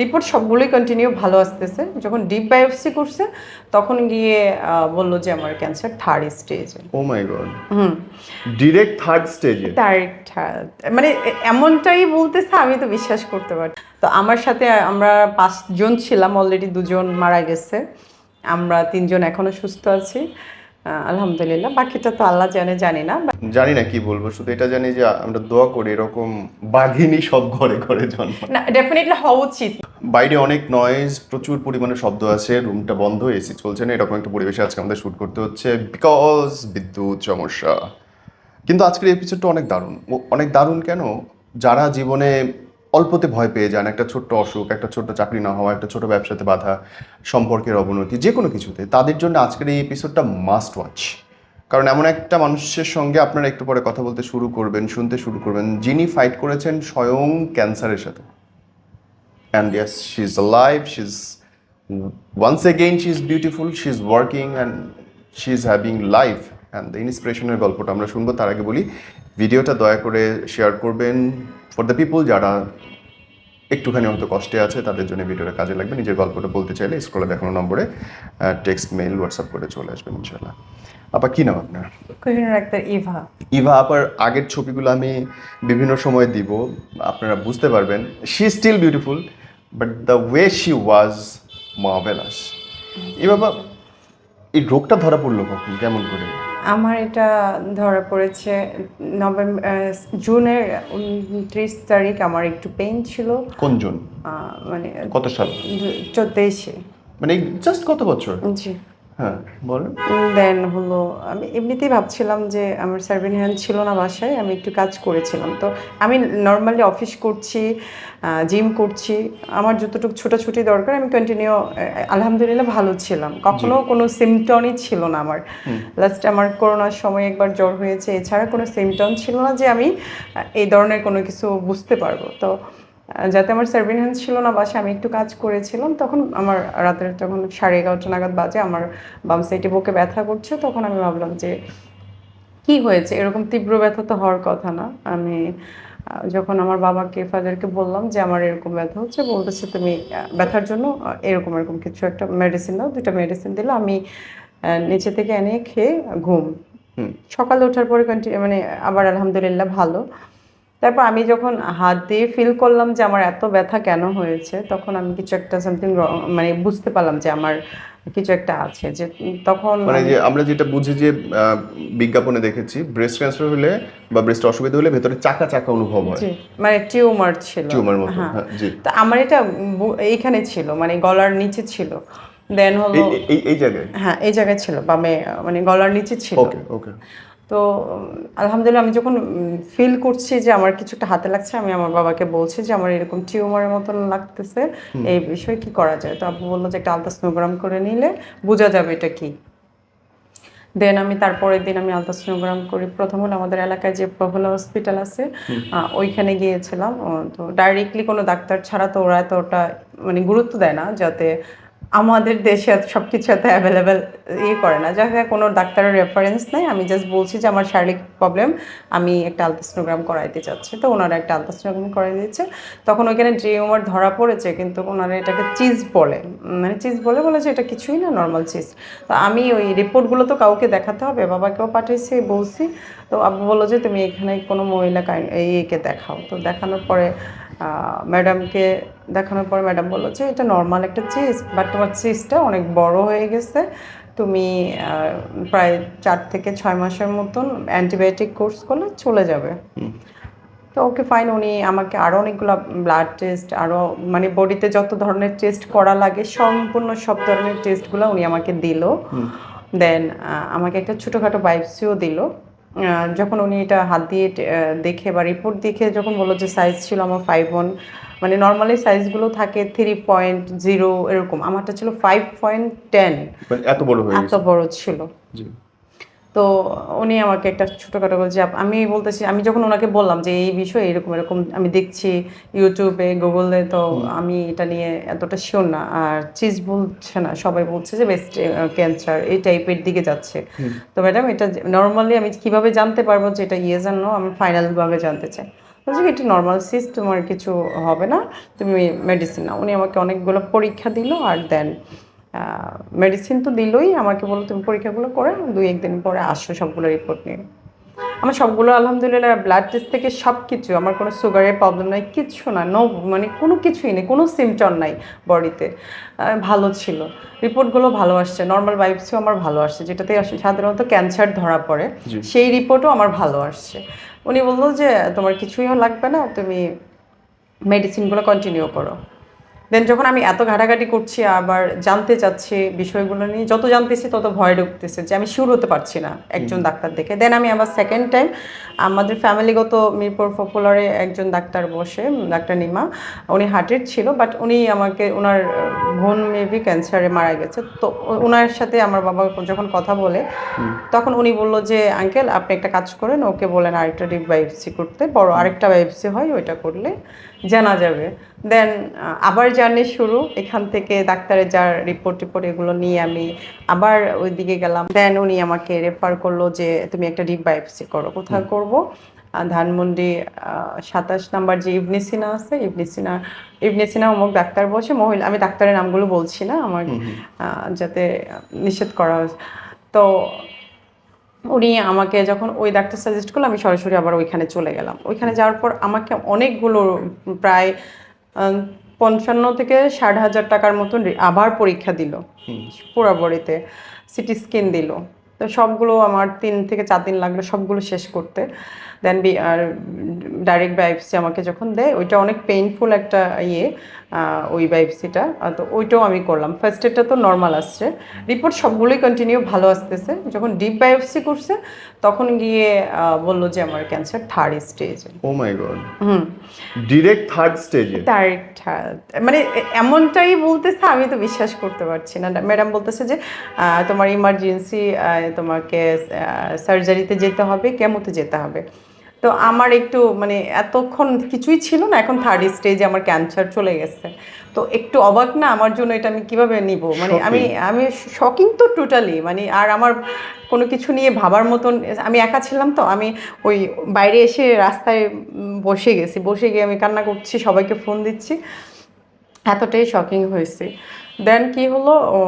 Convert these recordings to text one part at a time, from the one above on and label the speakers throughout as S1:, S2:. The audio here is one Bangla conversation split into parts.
S1: রিপোর্ট সবগুলোই কন্টিনিউ ভালো আসতেছে। যখন ডিপ বায়োপসি করছে তখন গিয়ে বলল যে আমার ক্যান্সার থার্ড স্টেজে
S2: oh my god
S1: hmm.
S2: Direct third স্টেজে
S1: তার মানে এমনটাই বলতেছে আমি তো বিশ্বাস করতে পারি। তো আমার সাথে আমরা পাঁচজন ছিলাম অলরেডি দুজন মারা গেছে। আমরা তিনজন এখনও সুস্থ আছি। আলহামদুলিল্লাহ। বাকিটা তো আল্লাহ জানে জানি না
S2: জানি না কি বলব শুধু এটা জানি যে আমরা দোয়া করি এরকম বাঘিনী সব ঘরে ঘরে জন্ম।
S1: না ডেফিনেটলি হওয়া উচিত।
S2: বাইরে অনেক নয়েজ প্রচুর পরিমাণে শব্দ আছে রুমটা বন্ধ এসি চলছে না এরকম একটা পরিবেশে আজকে আমাদের শ্যুট করতে হচ্ছে বিকজ বিদ্যুৎ সমস্যা। কিন্তু আজকের এপিসোডটা অনেক দারুণ। অনেক দারুণ কেন? যারা জীবনে অল্পতে ভয় পেয়ে যান, একটা ছোট্ট অসুখ, একটা ছোট্ট চাকরি না হওয়া, একটা ছোট ব্যবসাতে বাধা, সম্পর্কের অবনতি, যে কোনো কিছুতে, তাদের জন্য আজকের এই এপিসোডটা মাস্ট ওয়াচ কারণ এমন একটা মানুষের সঙ্গে আপনারা একটু পরে কথা বলতে শুরু করবেন, শুনতে শুরু করবেন, যিনি ফাইট করেছেন স্বয়ং ক্যান্সারের সাথে। And yes, she's alive, she's once again she's beautiful, she's working and she's having life. And the ইন্সপিরেশনের গল্পটা আমরা শুনব, তার আগে বলি, ভিডিওটা দয়া করে শেয়ার করবেন। ফর দ্য পিপল যারা একটুখানি হয়তো কষ্টে আছে তাদের জন্য ভিডিওটা কাজে লাগবে। নিজের গল্পটা বলতে চাইলে স্ক্রলে দেখানো নম্বরে টেক্সট মেল হোয়াটসঅ্যাপ করে চলে আসবেন ইনশাল্লাহ আপা কি নাম আপনার?
S1: ইভা।
S2: ইভা আপার আগের ছবিগুলো আমি বিভিন্ন সময় দিব। আপনারা বুঝতে পারবেন she still beautiful but the way she was marvelous Eva এই রোগটা ধরা পড়ল কখন? কেমন করে?
S1: আমার এটা ধরা পড়েছে নভেম্বর জুনের উনত্রিশ তারিখ আমার একটু পেন ছিল।
S2: কোন জুন?
S1: মানে
S2: কত সাল?
S1: চোদ্দেশে
S2: মানে জাস্ট কত বছর?
S1: জি।
S2: হ্যাঁ বলেন।
S1: দেন হলো আমি এমনিতেই ভাবছিলাম যে আমার সার্ভিং হ্যান্ড ছিল না বাসায় আমি একটু কাজ করেছিলাম। তো আমি নর্মালি অফিস করছি জিম করছি আমার যতটুকু ছোটাছুটি দরকার আমি কন্টিনিউ আলহামদুলিল্লাহ ভালো ছিলাম। কখনো কোনো সিমটমই ছিল না আমার। লাস্ট আমার করোনার সময় একবার জ্বর হয়েছে এছাড়া কোনো সিমটম ছিল না যে আমি এই ধরনের কোনো কিছু বুঝতে পারব। তো যাতে আমার সার্ভিলেন্স ছিল না বাসে আমি একটু কাজ করেছিলাম তখন আমার রাতের তখন সাড়ে এগারোটা নাগাদ বাজে আমার বাম সাইডে বুকে ব্যথা করছে তখন আমি ভাবলাম যে কি হয়েছে? এরকম তীব্র ব্যথা তো হওয়ার কথা না। আমি যখন আমার বাবাকে ফাদারকে বললাম যে আমার এরকম ব্যথা হচ্ছে বলতেছে তুমি ব্যথার জন্য এরকম এরকম কিছু একটা মেডিসিন দাও দুটা মেডিসিন দিল আমি নিচে থেকে এনে খেয়ে ঘুম। সকালে ওঠার পরে কন্টিনিউ মানে আবার আলহামদুলিল্লাহ ভালো। তারপর আমি যখন হাত দিয়ে ফিল করলাম যে আমার এত ব্যথা কেন হয়েছে তখন আমি কিছু একটা সামথিং মানে বুঝতে পারলাম যে আমার কিছু একটা আছে যে তখন
S2: মানে যে আমরা যেটা বুঝি যে বিজ্ঞাপনে দেখেছি ব্রেস্ট ক্যান্সার হলে বা ব্রেস্ট অসুবিধা হলে ভেতরে চাকা চাকা অনুভব হয়।
S1: মানে টিউমার ছিল।
S2: টিউমার মতো
S1: হ্যাঁ।
S2: হ্যাঁ জি।
S1: তা আমার এটা এইখানে ছিল মানে গলার নিচে ছিল। দেন হলো
S2: এই এই জায়গায়?
S1: হ্যাঁ এই জায়গায় ছিল বামে মানে গলার নিচে ছিল।
S2: ওকে ওকে
S1: তো আলহামদুলিল্লাহ আমি যখন ফিল করছি যে আমার কিছু একটা হাতে লাগছে আমি আমার বাবাকে বলছি যে আমার এরকম টিউমারের মতন লাগতেছে এই বিষয়ে কি করা যায়? তো আব্বু বলল যে একটা আলট্রাসোনোগ্রাম করে নিলে বোঝা যাবে এটা কি। দেন আমি তারপরের দিন আমি আলট্রাসোনোগ্রাম করি। প্রথম হলো আমাদের এলাকায় যে প্রফুল্লা হসপিটাল আছে ওইখানে গিয়েছিলাম। তো ডাইরেক্টলি কোনো ডাক্তার ছাড়া তো ওরা তো ওটা মানে গুরুত্ব দেয় না যাতে আমাদের দেশে সব কিছু এত অ্যাভেলেবেল ইয়ে করে না। যাকে কোনো ডাক্তারের রেফারেন্স নেই। আমি জাস্ট বলছি যে আমার শারীরিক প্রবলেম আমি একটা আলট্রাসোনোগ্রাম করাইতে চাচ্ছি। তো ওনারা একটা আলট্রাসোনোগ্রাম করাই দিয়েছে। তখন ওইখানে টিউমার ধরা পড়েছে, কিন্তু ওনারা এটাকে চিজ বলে। মানে চিজ বলে বলে যে এটা কিছুই না নর্মাল চিজ তো আমি ওই রিপোর্টগুলো তো কাউকে দেখাতে হবে, বাবাকেও পাঠিয়েছি বলছি। তো আব্বু বলল যে, তুমি এখানে কোনো মহিলা একে দেখাও। তো দেখানোর পরে ম্যাডামকে দেখানোর পরে ম্যাডাম বলল যে এটা নর্মাল একটা চিজ বাট তোমার চিজটা অনেক বড় হয়ে গেছে। তুমি প্রায় চার থেকে ছয় মাসের মতন অ্যান্টিবায়োটিক কোর্স করলে চলে যাবে। তো ওকে ফাইন উনি আমাকে আরও অনেকগুলো ব্লাড টেস্ট আরও মানে বডিতে যত ধরনের টেস্ট করা লাগে সম্পূর্ণ সব ধরনের টেস্টগুলো উনি আমাকে দিল। দেন আমাকে একটা ছোটোখাটো বাইপসিও দিল। যখন উনি এটা হাত দিয়ে দেখে বা রিপোর্ট দেখে যখন বলল যে সাইজ ছিল আমার ফাইভ ওয়ান মানে নর্মালি সাইজগুলো থাকে থ্রি পয়েন্ট জিরো এরকম। আমারটা ছিল ফাইভ পয়েন্ট টেন
S2: এত বড়
S1: এত বড় ছিল। তো উনি আমাকে একটা ছোটোখাটো যে আমি বলতেছি আমি যখন ওনাকে বললাম যে এই বিষয়ে এরকম এরকম আমি দেখছি ইউটিউবে গুগলে তো আমি এটা নিয়ে এতটা শিওর না। আর চিজ বলছে না সবাই বলছে যে বেস্ট ক্যান্সার এই টাইপের দিকে যাচ্ছে। তো ম্যাডাম এটা নর্মালি আমি কীভাবে জানতে পারব যে এটা ইয়ে জানো আমি ফাইনালভাবে জানতে চাই। বলছি এটা নর্মাল সিস তোমার কিছু হবে না তুমি মেডিসিন নাও। উনি আমাকে অনেকগুলো পরীক্ষা দিল আর দেন। মেডিসিন তো দিলই আমাকে বলল তুমি পরীক্ষাগুলো করে দুই একদিন পরে আসো সবগুলো রিপোর্ট নিয়ে। আমার সবগুলো আলহামদুলিল্লাহ ব্লাড টেস্ট থেকে সব কিছু আমার কোনো সুগারের প্রবলেম নাই কিচ্ছু না নো মানে কোনো কিছুই নেই কোনো সিমটম নাই বডিতে ভালো ছিল। রিপোর্টগুলো ভালো আসছে নর্মাল বাইপসিও আমার ভালো আসছে যেটাতে সাধারণত ক্যান্সার ধরা পড়ে সেই রিপোর্টও আমার ভালো আসছে। উনি বলল যে তোমার কিছুই লাগবে না তুমি মেডিসিনগুলো কন্টিনিউ করো। দেন যখন আমি এত ঘাটাঘাটি করছি আবার জানতে চাচ্ছি বিষয়গুলো নিয়ে যত জানতেছি তত ভয় ঢুকতেছে যে আমি শিওর হতে পারছি না একজন ডাক্তার দেখে। দেন আমি আবার সেকেন্ড টাইম আমাদের ফ্যামিলিগত মিরপুর পপুলারে একজন ডাক্তার বসে ডাক্তার নিমা উনি হার্টের ছিল বাট উনি আমাকে ওনার বোন মেবি ক্যান্সারে মারা গেছে। তো ওনার সাথে আমার বাবা যখন কথা বলে তখন উনি বলল যে আঙ্কেল আপনি একটা কাজ করেন ওকে বলেন আরেকটা ডিপ বায়োপসি করতে। বড় আরেকটা বায়োপসি হয় ওইটা করলে জানা যাবে। দেন আবার জার্নি শুরু। এখান থেকে ডাক্তারের যার রিপোর্ট টিপোর্ট এগুলো নিয়ে আমি আবার ওই দিকে গেলাম। দেন উনি আমাকে রেফার করল যে তুমি একটা ডিপ বায়োপসি করো কোথায় করব? ধানমন্ডি সাতাশ নাম্বার যে ইবনিসিনা আছে ইবনিসিনা ইবনিসিনা অমুক ডাক্তার বসে মহিলা আমি ডাক্তারের নামগুলো বলছি না আমার যাতে নিষেধ করা হয়। তো উনি আমাকে যখন ওই ডাক্তার সাজেস্ট করল আমি সরাসরি আবার ওইখানে চলে গেলাম। ওইখানে যাওয়ার পর আমাকে অনেকগুলো প্রায় পঞ্চান্ন থেকে ষাট হাজার টাকার মতন আবার পরীক্ষা দিল। পুরো সিটি স্ক্যান দিল। তো সবগুলো আমার তিন থেকে চার দিন লাগল সবগুলো শেষ করতে। দেন বি আর ডাইরেক্ট বায়োপসি আমাকে যখন দেয় ওইটা অনেক পেইনফুল একটা ইয়ে ওই বায়োপসিটা তো ওইটাও আমি করলাম। ফার্স্ট এটা তো নর্মাল আসছে। রিপোর্ট সবগুলোই কন্টিনিউ ভালো আসতেছে। যখন ডিপ বায়োপসি করছে তখন গিয়ে বলল যে আমার ক্যান্সার থার্ড স্টেজে
S2: oh my god
S1: hmm.
S2: Direct third স্টেজে
S1: ঠা- মানে এমনটাই বলতেছে আমি তো বিশ্বাস করতে পারছি না। ম্যাডাম বলতেছে যে তোমার ইমার্জেন্সি তোমাকে সার্জারিতে যেতে হবে কেমোতে যেতে হবে। তো আমার একটু মানে এতক্ষণ কিছুই ছিল না এখন থার্ড স্টেজে আমার ক্যান্সার চলে গেছে। তো একটু অবাক না আমার জন্য এটা আমি কীভাবে নিব? মানে আমি আমি শকিং তো টোটালি মানে আর আমার কোনো কিছু নিয়ে ভাবার মতন আমি একা ছিলাম তো আমি ওই বাইরে এসে রাস্তায় বসে গেছি। বসে গিয়ে আমি কান্না করছি সবাইকে ফোন দিচ্ছি। এতটাই শকিং হয়েছে। দেন কি হলো? ও,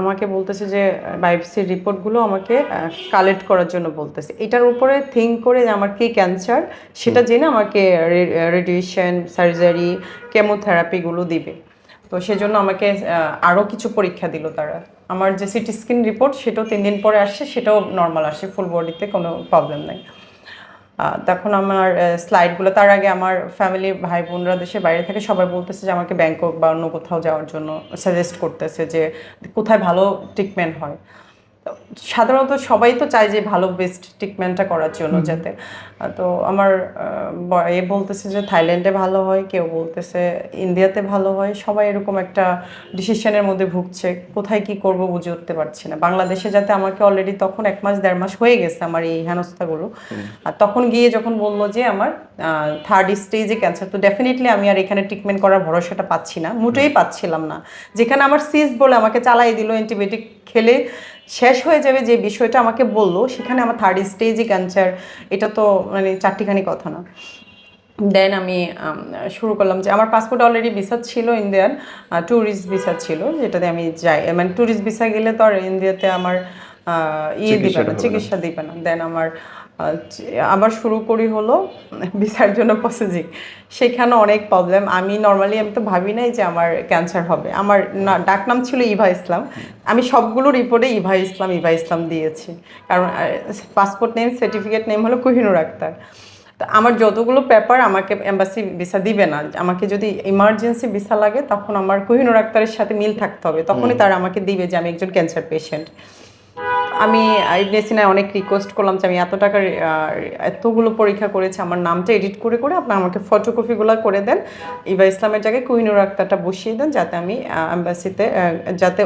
S1: আমাকে বলতেছে যে বায়োপসির রিপোর্টগুলো আমাকে কালেক্ট করার জন্য বলতেছে। এটার উপরে থিঙ্ক করে যে আমার কি ক্যান্সার সেটা জেনে আমাকে রেডিয়েশন সার্জারি কেমোথেরাপিগুলো দিবে। তো সেজন্য আমাকে আরও কিছু পরীক্ষা দিল তারা। আমার যে সিটি স্ক্যান রিপোর্ট সেটাও তিন দিন পরে আসছে সেটাও নর্মাল আসছে ফুল বডিতে কোনো প্রবলেম নাই। তখন আমার স্লাইডগুলো তার আগে আমার ফ্যামিলি ভাই বোনরা দেশের বাইরে থেকে সবাই বলতেছে যে আমাকে ব্যাংকক বা অন্য কোথাও যাওয়ার জন্য সাজেস্ট করতেছে যে কোথায় ভালো ট্রিটমেন্ট হয়। সাধারণত সবাই তো চায় যে ভালো বেস্ট ট্রিটমেন্টটা করার জন্য যাতে। তো আমার এ বলতেছে যে থাইল্যান্ডে ভালো হয় কেউ বলতেছে ইন্ডিয়াতে ভালো হয়। সবাই এরকম একটা ডিসিশনের মধ্যে ভুগছে কোথায় কি করব বুঝে উঠতে পারছি না। বাংলাদেশে যাতে আমাকে অলরেডি তখন এক মাস দেড় মাস হয়ে গেছে আমার এই হেনস্থাগুলো। আর তখন গিয়ে যখন বলল যে আমার থার্ড স্টেজে ক্যান্সার তো ডেফিনেটলি আমি আর এখানে ট্রিটমেন্ট করার ভরসাটা পাচ্ছি না মোটেই পাচ্ছিলাম না। যেখানে আমার সিস বলে আমাকে চালাই দিল অ্যান্টিবায়োটিক খেলে শেষ হয়ে যাবে যে বিষয়টা আমাকে বলল সেখানে আমার থার্ড স্টেজে ক্যান্সার এটা তো মানে চারটিখানি কথা না। দেন আমি শুরু করলাম যে আমার পাসপোর্ট অলরেডি ভিসা ছিল ইন্ডিয়ান ট্যুরিস্ট ভিসা ছিল যেটাতে আমি যাই মানে ট্যুরিস্ট ভিসা গেলে তো আর ইন্ডিয়াতে আমার ইয়ে দিবে না চিকিৎসা দিবে না। দেন আমার আবার শুরু করি হলো ভিসার জন্য প্রসেসিং সেখানে অনেক প্রবলেম আমি নর্মালি আমি তো ভাবি নাই যে আমার ক্যান্সার হবে। আমার না ডাকনাম ছিল ইভা ইসলাম। আমি সবগুলো রিপোর্টে ইভা ইসলাম ইভা ইসলাম দিয়েছি। কারণ পাসপোর্ট নেম সার্টিফিকেট নেম হলো কোহিনুর আক্তার। তো আমার যতগুলো পেপার আমাকে এম্বাসি ভিসা দিবে না। আমাকে যদি ইমার্জেন্সি ভিসা লাগে তখন আমার কোহিনুর আক্তারের সাথে মিল থাকতে হবে। তখনই তারা আমাকে দিবে যে আমি একজন ক্যান্সার পেশেন্ট আমি ইবনে সিনায় অনেক রিকোয়েস্ট করলাম যে আমি এত টাকার আহ, এতগুলো পরীক্ষা করেছি আমার নামটা এডিট করে করে আপনার আমাকে ফটোকপিগুলো করে দেন। ইভা ইসলামের জায়গায় কুইনুর আক্তারটা বসিয়ে দেন যাতে আমি অ্যাম্বাসিতে যাতে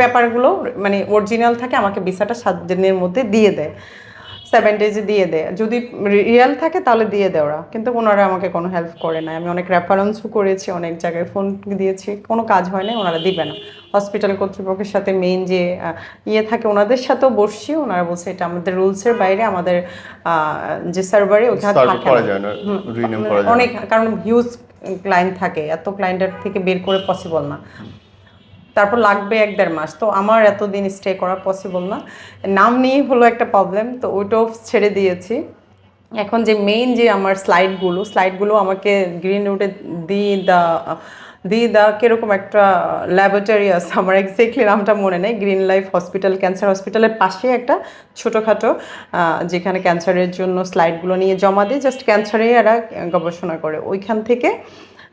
S1: পেপারগুলো মানে অরিজিনাল থাকে আমাকে ভিসাটা সাত দিনের মধ্যে দিয়ে দেয়। সেভেন ডেজে দিয়ে দেয়। যদি রিয়েল থাকে তাহলে দিয়ে দেয় ওরা। কিন্তু ওনারা আমাকে কোনো হেল্প করে না আমি অনেক রেফারেন্সও করেছি অনেক জায়গায় ফোন দিয়েছি। কোনো কাজ হয় না ওনারা দিবে না। হসপিটাল কর্তৃপক্ষের সাথে মেইন যে ইয়ে থাকে ওনাদের সাথেও বসছি। ওনারা বলছে এটা আমাদের রুলসের বাইরে আমাদের যে সার্ভারে ওখানে। অনেক কারণ হিউজ ক্লায়েন্ট থাকে এত ক্লায়েন্টের থেকে বের করে পসিবল না। তারপর লাগবে এক দেড় মাস তো আমার এতদিন স্টে করা পসিবল না। নাম নিয়ে হলো একটা প্রবলেম তো ওইটাও ছেড়ে দিয়েছি। এখন যে মেইন যে আমার স্লাইডগুলো স্লাইডগুলো আমাকে গ্রিন রুটে দি দা দি দা কীরকম একটা ল্যাবরেটরি আছে আমার এক্স্যাক্টলি নামটা মনে নেই গ্রিন লাইফ হসপিটাল ক্যান্সার হসপিটালের পাশে একটা ছোটোখাটো যেখানে ক্যান্সারের জন্য স্লাইডগুলো নিয়ে জমা দিয়ে জাস্ট ক্যান্সারে এরা গবেষণা করে। ওইখান থেকে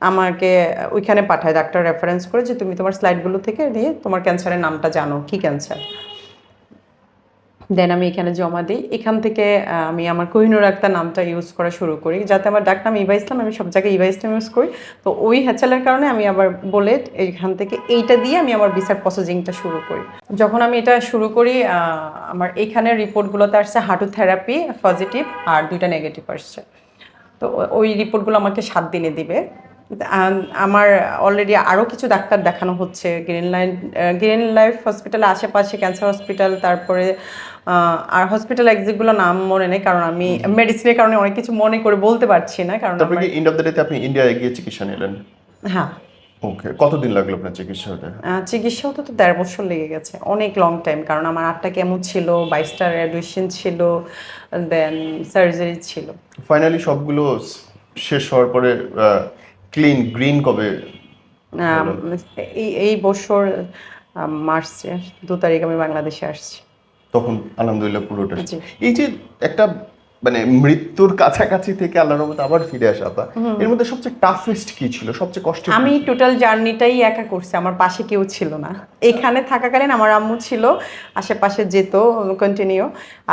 S1: আমাকে, ওইখানে পাঠায় ডাক্তার রেফারেন্স করে যে তুমি তোমার স্লাইডগুলো থেকে দিয়ে তোমার ক্যান্সারের নামটা জানো, কী ক্যান্সার দেন আমি এখানে জমা দিই। এখান থেকে আমি আমার কোহিনুর আক্তার নামটা ইউজ করা শুরু করি। যাতে আমার ডাক নাম ইভা ইসলাম আমি সব জায়গায় ইভা ইসলাম ইউজ করি। তো ওই হ্যাচালের কারণে আমি আবার বলে এইখান থেকে এইটা দিয়ে আমি আমার ভিসার প্রসেসিংটা শুরু করি। যখন আমি এটা শুরু করি আমার এইখানে রিপোর্টগুলোতে আসছে হাঁটু থেরাপি পজিটিভ আর দুইটা নেগেটিভ আসছে। তো ওই রিপোর্টগুলো আমাকে সাত দিনে দিবে। আমার অলরেডি আরও কিছু ডাক্তার দেখানো হচ্ছে। গ্রিন লাইন গ্রিন লাইফ হসপিটালের আশেপাশে ক্যান্সার হসপিটাল তারপরে আর হসপিটাল এক্সিটগুলো নাম মনে নেই কারণ আমি মেডিসিনের কারণে অনেক কিছু মনে করে বলতে পারছি না কারণ
S2: তারপরে এন্ড অফ দ্য ডেতে আপনি ইন্ডিয়ায় গিয়ে চিকিৎসা নিলেন?
S1: হ্যাঁ।
S2: ওকে কতদিন লাগল আপনার চিকিৎসা হতে?
S1: চিকিৎসা হতে তো দেড় বছর লেগে গেছে অনেক লং টাইম কারণ আমার আটটা কেমন ছিল বাইশটা রেডিয়েশন ছিল দেন সার্জারি ছিল।
S2: ফাইনালি সবগুলো শেষ হওয়ার পরে ক্লিন গ্রিন কবে
S1: এই এই বছর আম, মার্চে দু তারিখ আমি বাংলাদেশে আসছি।
S2: তখন আলহামদুলিল্লাহ পুরোটা। এই যে একটা মানে মৃত্যুর কাছাকাছি থেকে আল্লাহর রহমতে আবার ফিরে আসা তা এর মধ্যে সবচেয়ে টাফেস্ট কি ছিল? সবচেয়ে কষ্ট
S1: আমি টোটাল জার্নিটাই একা করছি আমার পাশে কেউ ছিল না। এখানে থাকাকালীন আমার আম্মু ছিল আশেপাশে যেত কন্টিনিউ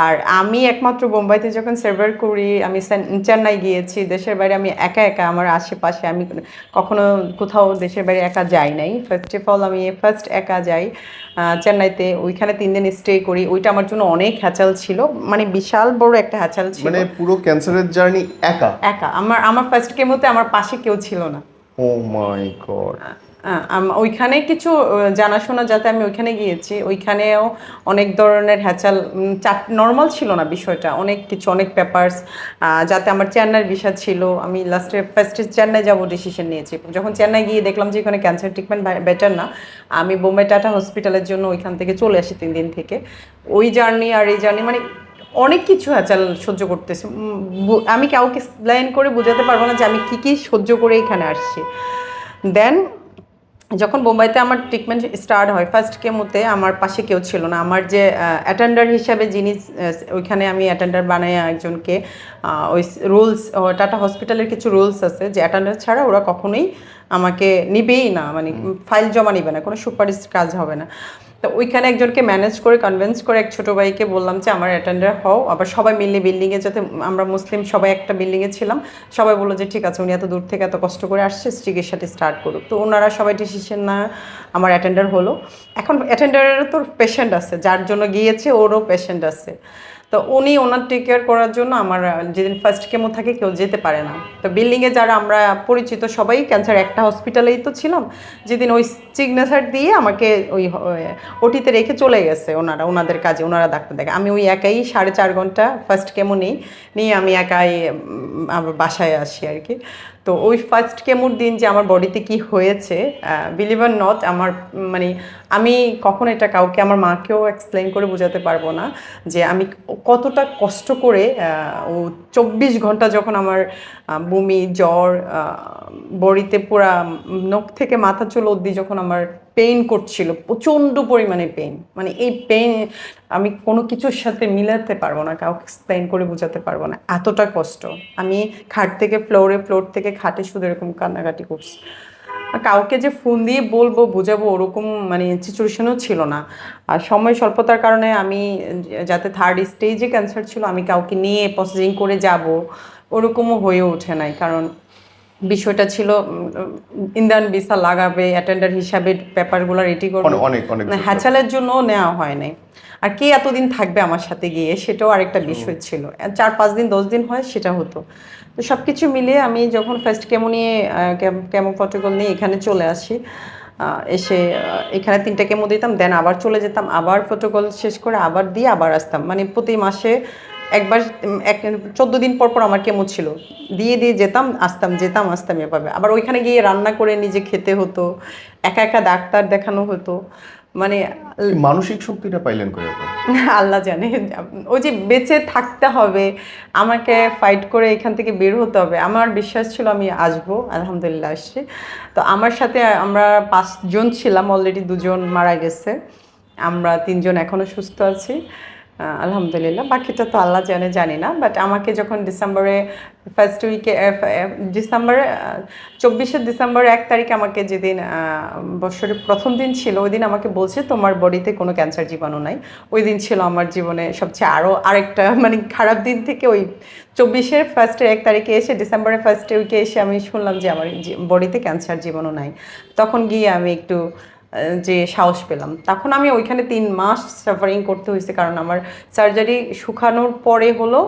S1: আর আমি একমাত্র বোম্বাইতে যখন সার্ভার করি আমি চেন্নাই গিয়েছি দেশের বাইরে আমি একা একা আমার আশেপাশে আমি কখনো কোথাও দেশের বাইরে একা যাই নাই। ফার্স্ট অফ অল আমি ফার্স্ট একা যাই চেন্নাইতে। ওইখানে তিন দিন স্টে করি। ওইটা আমার জন্য অনেক হ্যাচাল ছিল মানে বিশাল বড় একটা হ্যাচাল ছিল
S2: মানে পুরো ক্যান্সারের জার্নি একা?
S1: একা। আমার আমার ফার্স্ট কেমোতে আমার পাশে কেউ ছিল না।
S2: Oh my god.
S1: ওইখানে কিছু জানাশোনা যাতে আমি ওইখানে গিয়েছি ওইখানেও অনেক ধরনের হ্যাচাল নর্মাল ছিল না বিষয়টা। অনেক কিছু অনেক পেপার্স যাতে আমার চেন্নাইয়ের বিষয় ছিল। আমি লাস্টে ফার্স্টে চেন্নাই যাব ডিসিশন নিয়েছি। যখন চেন্নাই গিয়ে দেখলাম যে ওখানে ক্যান্সার ট্রিটমেন্ট বেটার না আমি বোম্বে টাটা হসপিটালের জন্য ওইখান থেকে চলে আসি তিন দিন থেকে। ওই জার্নি আর এই জার্নি মানে অনেক কিছু হ্যাচাল সহ্য করতেছে। আমি কাউকে এক্সপ্লেন করে বোঝাতে পারব না যে আমি কী কী সহ্য করে এখানে আসছি। দেন যখন বোম্বাইতে আমার ট্রিটমেন্ট স্টার্ট হয় ফার্স্ট কেমোতে আমার পাশে কেউ ছিল না। আমার যে অ্যাটেন্ডার হিসাবে যিনি ওইখানে আমি অ্যাটেন্ডার বানাই একজনকে ওই রুলস টাটা হসপিটালের কিছু রুলস আছে যে অ্যাটেন্ডার ছাড়া ওরা কখনোই আমাকে নিবেই না। মানে ফাইল জমা নিবে না। কোনো সুপারিশ কাজ হবে না। তো ওইখানে একজনকে ম্যানেজ করে কনভিন্স করে এক ছোটো ভাইকে বললাম যে, আমার অ্যাটেন্ডার হও। আবার সবাই মিলে বিল্ডিংয়ে যাতে, আমরা মুসলিম, সবাই একটা বিল্ডিংয়ে ছিলাম। সবাই বলল যে, ঠিক আছে, উনি এত দূর থেকে এত কষ্ট করে আসছে, চিকিৎসাটি স্টার্ট করুক। তো ওনারা সবাই ডিসিশন না, আমার অ্যাটেন্ডার হলো। এখন অ্যাটেন্ডারেরও তো পেশেন্ট আছে, যার জন্য গিয়েছে, ওরও পেশেন্ট আছে। তো উনি ওনার টেক কেয়ার করার জন্য আমার, যেদিন ফার্স্ট কেমো থাকে কেউ যেতে পারে না। তো বিল্ডিংয়ে যারা আমরা পরিচিত সবাই ক্যান্সার একটা হসপিটালেই তো ছিলাম, যেদিন ওই সিগনেচার দিয়ে আমাকে ওই ওটিতে রেখে চলে গেছে ওনারা, ওনাদের কাজে, ওনারা ডাক্তার দেখে আমি ওই একাই সাড়ে চার ঘণ্টা ফার্স্ট কেমো নিই, নিয়ে আমি একাই আমার বাসায় আসি আর কি। তো ওই ফার্স্ট কেমোর দিন যে আমার বডিতে কি হয়েছে বিলিভ আর নট আমার মানে আমি কখন এটা কাউকে, আমার মাকেও এক্সপ্লেন করে বোঝাতে পারব না যে আমি কতটা কষ্ট করে ও চব্বিশ ঘণ্টা যখন আমার বমি, জ্বর বডিতে পুরা নখ থেকে মাথা চুল অবধি যখন আমার পেইন করছিল, প্রচণ্ড পরিমাণে পেইন মানে এই পেইন আমি কোনো কিছুর সাথে মিলাতে পারব না, কাউকে এক্সপ্লেন করে বোঝাতে পারব না। এতটা কষ্ট। আমি খাট থেকে ফ্লোরে ফ্লোর থেকে খাটে শুধু এরকম কান্নাকাটি করছি। কাউকে যে ফোন দিয়ে বলব, বোঝাবো ওরকম মানে সিচুয়েশনও ছিল না। আর সময় স্বল্পতার কারণে আমি যাতে থার্ড স্টেজে ক্যান্সার ছিল, আমি কাউকে নিয়ে প্রসেসিং করে যাব, ওরকমও হয়ে ওঠে নাই। কারণ বিষয়টা ছিল ইন্দান ভিসা লাগাবে অ্যাটেন্ডার হিসাবে পেপারগুলো রেডি করবে।
S2: অনেক অনেক অনেক
S1: হ্যাচালের জন্য নেওয়া হয় নাই। আর কে এতদিন থাকবে আমার সাথে গিয়ে সেটাও আরেকটা বিষয় ছিল। চার পাঁচ দিন দশ দিন হয় সেটা হতো। তো সব কিছু মিলিয়ে আমি যখন ফার্স্ট কেমো নিয়ে কেমো প্রটোকল নিয়ে এখানে চলে আসি এসে এখানে তিনটা কেমো দিতাম দেন আবার চলে যেতাম আবার প্রোটোকল শেষ করে আবার দিয়ে আবার আসতাম। মানে প্রতি মাসে একবার এক চোদ্দ দিন পর পর আমার কেমো ছিল? দিয়ে দিয়ে যেতাম আসতাম যেতাম আসতাম এভাবে। আবার ওইখানে গিয়ে রান্না করে নিজে খেতে হতো একা একা ডাক্তার দেখানো হতো। মানে
S2: মানসিক শক্তিটা পাইলেন করে
S1: আল্লাহ জানে। ওই যে বেঁচে থাকতে হবে আমাকে ফাইট করে এখান থেকে বের হতে হবে আমার বিশ্বাস ছিল আমি আসব আলহামদুলিল্লাহ আসছি। তো আমার সাথে আমরা পাঁচজন ছিলাম অলরেডি দুজন মারা গেছে। আমরা তিনজন এখনও সুস্থ আছি। আলহামদুলিল্লাহ। বাকিটা তো আল্লাহ জানে, জানি না। বাট আমাকে যখন ডিসেম্বরে ফার্স্ট উইকে ডিসেম্বরে চব্বিশে ডিসেম্বর এক তারিখে আমাকে যেদিন বছরের প্রথম দিন ছিল, ওই দিন আমাকে বলছে, তোমার বডিতে কোনো ক্যান্সার জীবাণু নাই। ওই দিন ছিল আমার জীবনে সবচেয়ে আরও আরেকটা মানে খারাপ দিন থেকে ওই চব্বিশের ফার্স্টের এক তারিখে এসে ডিসেম্বরের ফার্স্ট উইকে এসে আমি শুনলাম যে আমার বডিতে ক্যান্সার জীবাণু নাই। তখন গিয়ে আমি একটু যে সাহস পেলাম। তখন আমি ওইখানে তিন মাস সাফারিং করতে হয়েছে, কারণ আমার সার্জারি শুকানোর পরে হলো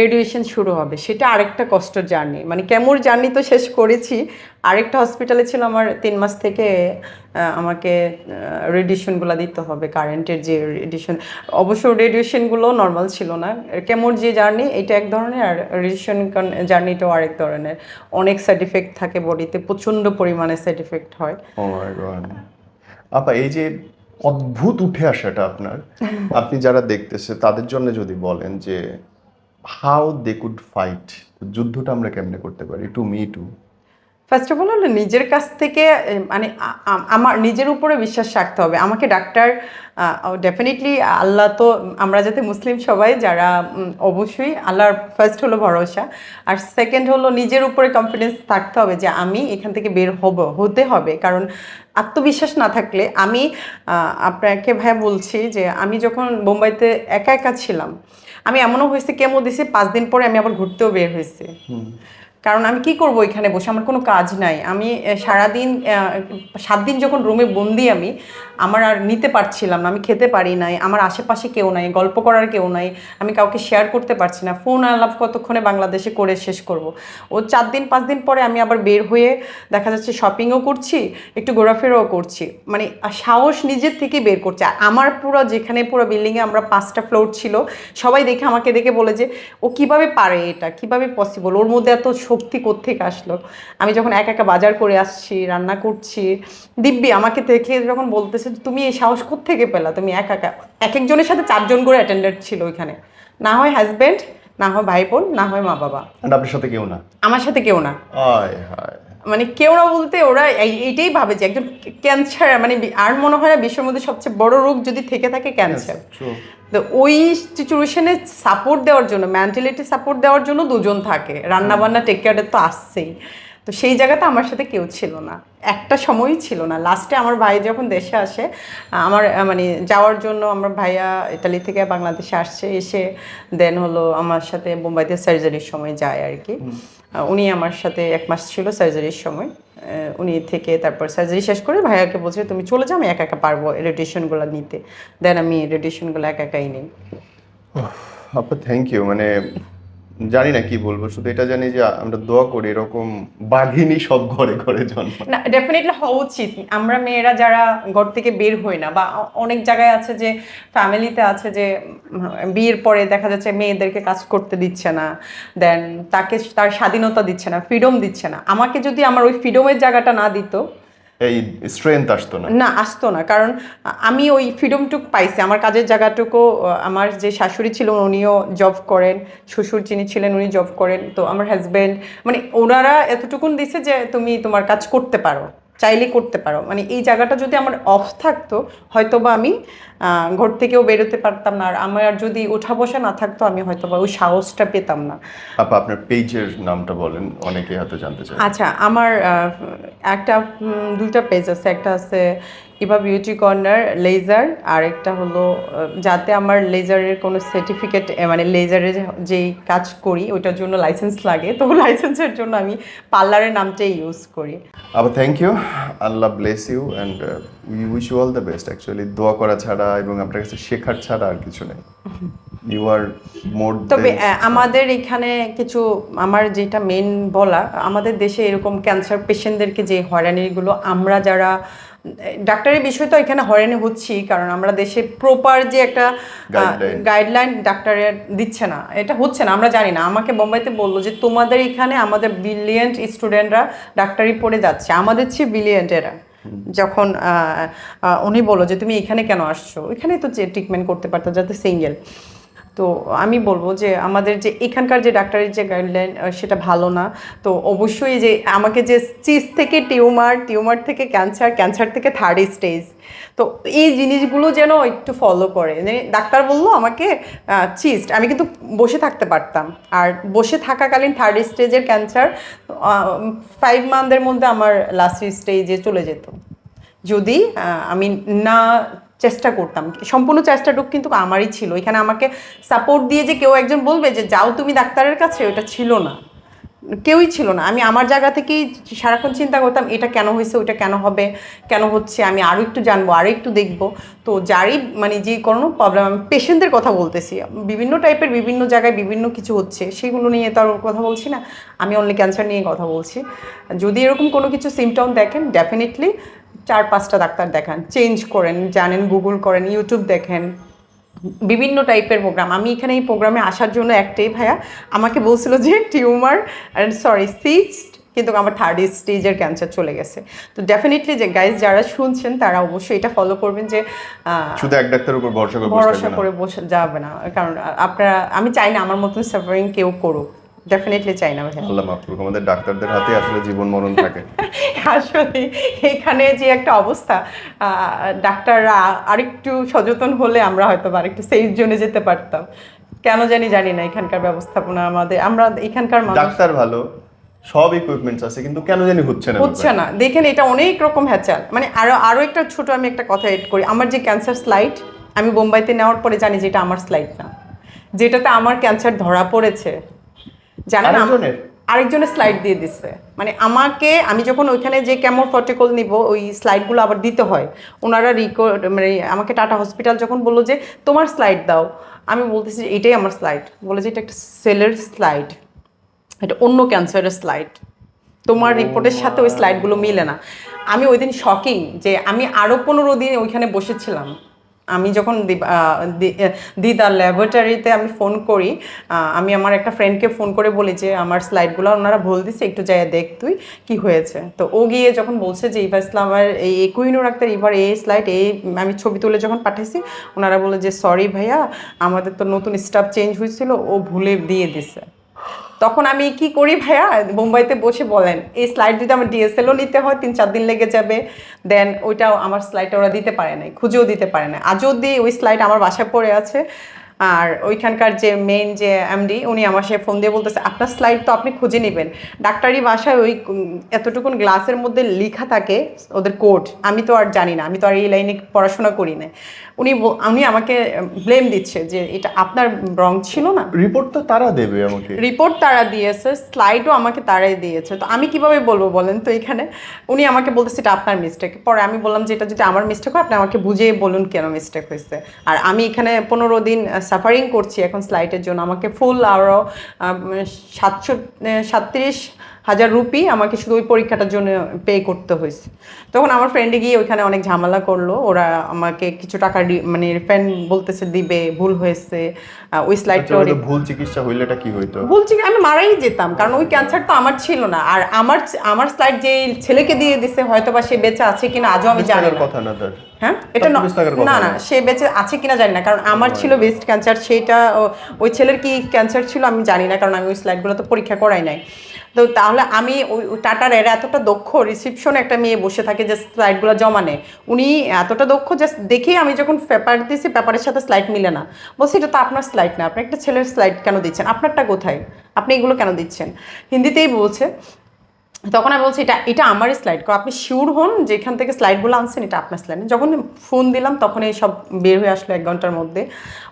S1: রেডিয়েশন শুরু হবে। সেটা আরেকটা কষ্টের জার্নি মানে কেমন জার্নি তো শেষ করেছি। আরেকটা হসপিটালে ছিল আমার তিন মাস থেকে আমাকে রেডিয়েশনগুলো দিতে হবে কারেন্টের যে রেডিয়েশন অবশ্য রেডিয়েশনগুলো নর্মাল ছিল না। কেমন যে জার্নি এটা এক ধরনের, আর রেডিয়েশন জার্নিটাও আরেক ধরনের। অনেক সাইড ইফেক্ট থাকে বডিতে, প্রচণ্ড পরিমাণে সাইড ইফেক্ট হয়।
S2: গড আপা, এই যে অদ্ভুত উঠে আসাটা আপনার, আপনি যারা দেখতেছে, তাদের জন্য যদি বলেন যে হাউ দে কুড ফাইট যুদ্ধটা আমরা কেমনে করতে পারি? To me too
S1: first of all হলো নিজের কাছ থেকে মানে আমার, নিজের উপরে বিশ্বাস রাখতে হবে। আমাকে ডাক্তার ডেফিনেটলি আল্লাহ তো, আমরা যাতে মুসলিম সবাই, যারা অবশ্যই আল্লাহর ফার্স্ট হলো ভরসা। আর সেকেন্ড হলো নিজের উপরে কনফিডেন্স থাকতে হবে যে আমি এখান থেকে বের হব, হতে হবে। কারণ আত্মবিশ্বাস না থাকলে আমি আপনাকে ভাই বলছি যে আমি যখন বোম্বাইতে একা একা ছিলাম আমি এমনও হয়েছে কেমো দিছি পাঁচ দিন পরে আমি আবার ঘুরতেও বের হয়েছে। কারণ আমি কি করব এখানে বসে? আমার কোনো কাজ নাই। আমি সারাদিন সাত দিন যখন রুমে বন্দি আমি, আমার আর নিতে পারছিলাম না। আমি খেতে পারি নাই। আমার আশেপাশে কেউ নাই। গল্প করার কেউ নাই। আমি কাউকে শেয়ার করতে পারছি না। ফোন আলাপ কতক্ষণে বাংলাদেশে করে শেষ করব? ও চার দিন, পাঁচ দিন পরে আমি আবার বের হয়ে দেখা যাচ্ছে শপিংও করছি, একটু ঘোরাফেরাও করছি। মানে সাহস নিজের থেকে বের করছে। আমার পুরো, যেখানে পুরো বিল্ডিংয়ে আমরা পাঁচটা ফ্লোর ছিল, সবাই দেখে আমাকে দেখে বলে যে, ও কীভাবে পারে এটা? কীভাবে পসিবল ওর মধ্যে এত শক্তি কোত্থেকে আসলো? আমি যখন একা একা বাজার করে আসছি রান্না করছি দিব্যি আমাকে দেখে যখন বলতেছে তুমি এই সাহস কোত্থেকে পেলা? তুমি একা একা এক একজনের সাথে চারজন করে অ্যাটেন্ডেন্ট ছিল ওইখানে। না হয় হাজব্যান্ড না হয় ভাই বোন না হয় মা বাবা।
S2: আপনার সাথে কেউ না?
S1: আমার সাথে কেউ না।
S2: হায়।
S1: মানে কেউ না বলতে ওরা এই- এইটাই ভাবে যে একজন ক্যান্সার মানে আর মনে হয় না বিশ্বের মধ্যে সবচেয়ে বড় রোগ যদি থেকে থাকে ক্যান্সার. তো ওই সিচুয়েশনে সাপোর্ট দেওয়ার জন্য মেন্টালিটি সাপোর্ট দেওয়ার জন্য দুজন থাকে। রান্নাবান্না টেক কেয়ারের তো আসছেই। তো সেই জায়গাতে আমার সাথে কেউ ছিল না। একটা সময়ই ছিল না। লাস্টে আমার ভাই যখন দেশে আসে, আমার মানে যাওয়ার জন্য আমার ভাইয়া ইতালি থেকে বাংলাদেশে আসছে, এসে দেন হলো আমার সাথে বোম্বাইতে সার্জারির সময় যায় আর কি। উনি আমার সাথে এক মাস ছিল সার্জারির সময়। উনি থেকে তারপর সার্জারি শেষ করে ভাইয়াকে বলছে, তুমি চলে যাও, আমি একা একা পারব রেডিয়েশনগুলো নিতে। দেন আমি রেডিয়েশনগুলো একা একাই নিই।
S2: আপা থ্যাংক ইউ মানে জানি না কি বলব, শুধু এটা জানি যে আমরা দোয়া করি এরকম বাঘিনী সব ঘরে ঘরে জন্ম
S1: না ডেফিনেটলি হওয়া উচিত। আমরা মেয়েরা যারা ঘর থেকে বের হই না, বা অনেক জায়গায় আছে যে ফ্যামিলিতে আছে যে বিয়ের পরে দেখা যাচ্ছে মেয়েদেরকে কাজ করতে দিচ্ছে না দেন তাকে তার স্বাধীনতা দিচ্ছে না ফ্রিডম দিচ্ছে না। আমাকে যদি আমার ওই ফ্রিডমের জায়গাটা না দিত
S2: এই স্ট্রেংথ আসতো না।
S1: না, আসতো না। কারণ আমি ওই ফ্রিডমটুক পাইছি। আমার কাজের জায়গাটুকু আমার যে শাশুড়ি ছিল উনিও জব করেন। শ্বশুর যিনি ছিলেন, উনি জব করেন। তো আমার হাজব্যান্ড মানে ওনারা এতটুকুন দিছে যে তুমি তোমার কাজ করতে পারো, চাইলে করতে পারো। মানে এই জায়গাটা যদি আমার অফ থাকতো হয়তো বা আমি ঘর থেকেও বেরোতে পারতাম না। আর আমার যদি ওঠা বসা না থাকতো আমি হয়তো বা ওই সাহসটা পেতাম না।
S2: আপা আপনার পেজের নামটা বলেন অনেকে হয়তো জানতে চায়।
S1: আচ্ছা আমার একটা দুইটা পেজ আছে। একটা আছে ইভা বিউটি কর্নার লেজার আর একটা হলো যাতে আমার লেজারের কোনো সার্টিফিকেট মানে লেজারের যেই কাজ করি ওইটার জন্য লাইসেন্স লাগে। তো লাইসেন্সের জন্য আমি পার্লারের নামটাই ইউজ করি।
S2: আবার thank you Allah bless you and we wish you all the best actually দোয়া করা ছাড়া এবং আপনার কাছে শেখার ছাড়া আর কিছু নেই। ইউ আর মোর
S1: তবে আমাদের এখানে কিছু আমার যেটা মেন বলা আমাদের দেশে এরকম ক্যান্সার পেশেন্টদেরকে যে হয়রানিগুলো আমরা যারা ডাক্তারের বিষয় তো এখানে হয়রানি হচ্ছি কারণ আমরা দেশে প্রপার যে একটা গাইডলাইন ডাক্তারের দিচ্ছে না। এটা হচ্ছে না আমরা জানি না। আমাকে বোম্বাইতে বলল যে তোমাদের এখানে আমাদের ব্রিলিয়েন্ট স্টুডেন্টরা ডাক্তারি পড়ে যাচ্ছে। আমাদের চেয়ে ব্রিলিয়েন্ট এরা। যখন উনি বলো যে, তুমি এখানে কেন আসছো? এখানে তো ট্রিটমেন্ট করতে পারতো, যাতে সিঙ্গেল তো আমি বলব যে আমাদের যে এখানকার যে ডাক্তারের যে গাইডলাইন সেটা ভালো না। তো অবশ্যই যে আমাকে যে চিজ থেকে টিউমার টিউমার থেকে ক্যান্সার ক্যান্সার থেকে থার্ড স্টেজ তো এই জিনিসগুলো যেন একটু ফলো করে। মানে ডাক্তার বলল আমাকে চিস্ট আমি কিন্তু বসে থাকতে পারতাম। আর বসে থাকাকালীন থার্ড স্টেজের ক্যান্সার ফাইভ মান্থের মধ্যে আমার লাস্ট স্টেজে চলে যেত। যদি আমি না চেষ্টা করতাম। সম্পূর্ণ চেষ্টাটুকু কিন্তু আমারই ছিল। এখানে আমাকে সাপোর্ট দিয়ে যে কেউ একজন বলবে যে, যাও তুমি ডাক্তারের কাছে, ওটা ছিল না। কেউই ছিল না। আমি আমার জায়গা থেকেই সারাক্ষণ চিন্তা করতাম, এটা কেন হয়েছে? ওইটা কেন হবে? কেন হচ্ছে? আমি আরও একটু জানব আরও একটু দেখব। তো যারই মানে যে কোনো প্রবলেম আমি পেশেন্টদের কথা বলতেছি। বিভিন্ন টাইপের বিভিন্ন জায়গায় বিভিন্ন কিছু হচ্ছে। সেগুলো নিয়ে তো আর কথা বলছি না। আমি অনলি ক্যান্সার নিয়ে কথা বলছি। যদি এরকম কোনো কিছু সিমটম দেখেন ডেফিনেটলি চার পাঁচটা ডাক্তার দেখান চেঞ্জ করেন জানেন গুগল করেন ইউটিউব দেখেন বিভিন্ন টাইপের প্রোগ্রাম আমি এখানে এই প্রোগ্রামে আসার জন্য একটাই ভাইয়া আমাকে বলছিল যে টিউমার সরি সিস্ট কিন্তু আমার থার্ড স্টেজের ক্যান্সার চলে গেছে। তো ডেফিনেটলি যে গাইজ যারা শুনছেন তারা অবশ্যই এটা ফলো করবেন যে
S2: শুধু এক ডাক্তারের উপর ভরসা করে
S1: ভরসা করে বসে যাবে না। কারণ আপনারা আমি চাই না আমার মতন সাফারিং কেউ করুক। ডেফিনেটলি চাই না ভাইয়া
S2: আল্লাহ মাফ করুক আমাদের ডাক্তারদের হাতে আসলে জীবন মরণ থাকে।
S1: আসলে এখানে যে একটা অবস্থা ডাক্তাররা আরেকটু সচেতন হলে আমরা হয়তো আরেকটু সেফ জোনে যেতে পারতাম। কেন জানি জানি না এখানকার ব্যবস্থাপনা আমাদের আমরা এখানকার
S2: ডাক্তার ভালো সব ইকুইপমেন্টস আছে কিন্তু কেন জানি হচ্ছে না
S1: হচ্ছে না। দেখেন এটা অনেক রকম হ্যাচাল। মানে আরও আরও একটা ছোট আমি একটা কথা এড করি। আমার যে ক্যান্সার স্লাইড আমি বোম্বাইতে নেওয়ার পরে জানি যে এটা আমার স্লাইড না। যেটাতে আমার ক্যান্সার ধরা পড়েছে জানেন
S2: আরেকজনের?
S1: স্লাইড দিয়ে দিচ্ছে মানে আমাকে আমি যখন ওইখানে যে কেমো প্রটোকল নিব ওই স্লাইডগুলো আবার দিতে হয়। ওনারা রিকোয়ার্ড মানে আমাকে টাটা হসপিটাল যখন বলল যে তোমার স্লাইড দাও। আমি বলতেছি যে এটাই আমার স্লাইড বলে যে এটা একটা সেলের স্লাইড এটা অন্য ক্যান্সারের স্লাইড তোমার রিপোর্টের সাথে ওই স্লাইডগুলো মিলে না। আমি ওই দিন শকিং যে আমি আরও পনেরো দিন ওইখানে বসেছিলাম। আমি যখন দিদার ল্যাবরেটরিতে আমি ফোন করি আমি আমার একটা ফ্রেন্ডকে ফোন করে বলি যে, আমার স্লাইডগুলো ওনারা ভুল দিচ্ছে একটু যাই দেখ তুই কি হয়েছে? তো ও গিয়ে যখন বলছে যে ইভা ইসলামের এই একুইনো রাখতে এবার এই স্লাইড, এই আমি ছবি তুলে যখন পাঠাইছি, ওনারা বলে যে, সরি ভাইয়া, আমাদের তো নতুন স্টাফ চেঞ্জ হয়েছিল ও ভুলে দিয়ে দিছে। তখন আমি কি করি ভাইয়া? মুম্বাইতে বসে বলেন, এই স্লাইড যদি আমার ডিএসএলও নিতে হয়, তিন চার দিন লেগে যাবে। দেন ওইটাও আমার স্লাইডটা ওরা দিতে পারে নাই, খুঁজেও দিতে পারে না আজও অব্দি ওই স্লাইড আমার বাসায় পড়ে আছে আর ওইখানকার যে মেন যে এমডি উনি আমার সাথে ফোন দিয়ে বলতেছে আপনার স্লাইড তো আপনি খুঁজে নেবেন। ডাক্তারি ভাষায় ওই এতটুকুন গ্লাসের মধ্যে লেখা থাকে ওদের কোড আমি তো আর জানি না আমি তো আর এই লাইনে পড়াশোনা করি না। উনি উনি আমাকে ব্লেম দিচ্ছে যে এটা আপনার রং ছিল না।
S2: রিপোর্ট তো তারা দেবে আমাকে।
S1: রিপোর্ট তারা দিয়েছে স্লাইডও আমাকে তারাই দিয়েছে। তো আমি কীভাবে বলব বলেন তো এখানে? উনি আমাকে বলতেছে এটা আপনার মিস্টেক পরে আমি বললাম যে এটা যদি আমার মিস্টেক হয় আপনি আমাকে বুঝিয়ে বলুন কেন মিস্টেক হয়েছে? আর আমি এখানে পনেরো দিন সাফারিং করছি এখন স্লাইডের জন্য। আমাকে ফুল আরও সাতশো সাতত্রিশ হাজার রুপি আমাকে শুধু ওই পরীক্ষাটার জন্য পে করতে হয়েছে। তখন আমার ফ্রেন্ডে গিয়ে ওইখানে অনেক ঝামেলা করল। ওরা আমাকে কিছু টাকা মানে রিফান্ড বলতেছে দিবে ভুল হয়েছে। ওই
S2: আচ্ছা,
S1: স্লাইডটা
S2: ভুল চিকিৎসা হইলেটা কি হইতো?
S1: বলছি কি, আমি মারাই যেতাম কারণ ওই ক্যান্সার তো আমার ছিল না। আর আমার আমার স্লাইড যে ছেলেকে দিয়ে দিছে হয়তো বা সে বেঁচে আছে কিনা আজও আমি জানি না।
S2: কথা না তার।
S1: হ্যাঁ? এটা ন- না সে বেঁচে আছে কিনা জানি না কারণ আমার ছিল ব্রেস্ট ক্যান্সার সেটা ওই ছেলের কি ক্যান্সার ছিল আমি জানি না কারণ আমি ওই স্লাইডগুলো তো পরীক্ষা করাই নাই। তো তাহলে আমি ওই ওই টাটার এরা এতটা দক্ষ রিসিপশন একটা মেয়ে বসে থাকে যে স্লাইডগুলো জমা নেয় উনি এতটা দক্ষ জাস্ট দেখেই আমি যখন পেপার দিয়েছি পেপারের সাথে স্লাইড মিলে না। বলছি, এটা তো আপনার স্লাইড না। আপনি একটা ছেলের স্লাইড কেন দিচ্ছেন? আপনারটা কোথায়? আপনি এগুলো কেন দিচ্ছেন? হিন্দিতেই বলছে তখন আমি বলছি এটা এটা আমারই স্লাইড করো আপনি শিওর হন যেখান থেকে স্লাইডগুলো আনছেন এটা আপনার স্লাইড যখন ফোন দিলাম তখন এই সব বের হয়ে আসলো এক ঘণ্টার মধ্যে।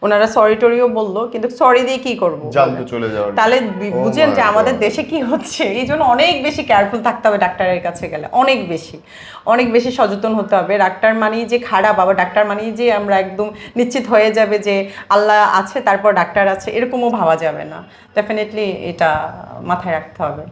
S1: ওনারা সরি টরিও বলল কিন্তু সরি দিয়ে কি করব?
S2: চলে
S1: তাহলে
S2: Oh
S1: বুঝেন যে আমাদের দেশে কি হচ্ছে? এই জন্য অনেক বেশি কেয়ারফুল থাকতে হবে ডাক্তারের কাছে গেলে অনেক বেশি। অনেক বেশি সচেতন হতে হবে। ডাক্তার মানেই যে খারাপ আবার ডাক্তার মানেই যে আমরা একদম নিশ্চিত হয়ে যাবে যে আল্লাহ আছে তারপর ডাক্তার আছে এরকমও ভাবা যাবে না। ডেফিনেটলি এটা মাথায় রাখতে হবে।